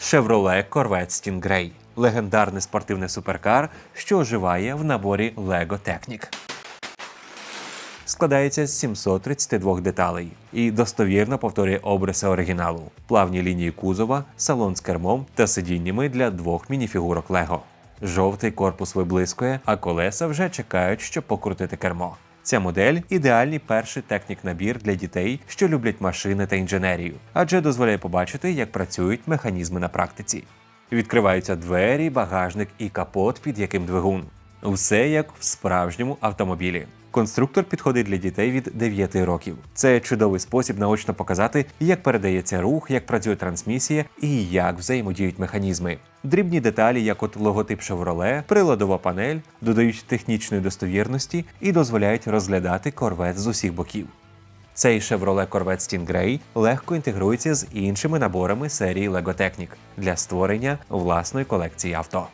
Chevrolet Corvette Stingray – легендарний спортивний суперкар, що оживає в наборі Lego Technic. Складається з 732 деталей і достовірно повторює обриси оригіналу, плавні лінії кузова, салон з кермом та сидіннями для двох мініфігурок Лего. Жовтий корпус виблискує, а колеса вже чекають, щоб покрутити кермо. Ця модель ідеальний перший технік набір для дітей, що люблять машини та інженерію, адже дозволяє побачити, як працюють механізми на практиці. Відкриваються двері, багажник і капот, під яким двигун. Все як в справжньому автомобілі. Конструктор підходить для дітей від 9 років. Це чудовий спосіб наочно показати, як передається рух, як працює трансмісія і як взаємодіють механізми. Дрібні деталі, як от логотип Chevrolet, приладова панель, додають технічної достовірності і дозволяють розглядати корвет з усіх боків. Цей Chevrolet Corvette Stingray легко інтегрується з іншими наборами серії Lego Technic для створення власної колекції авто.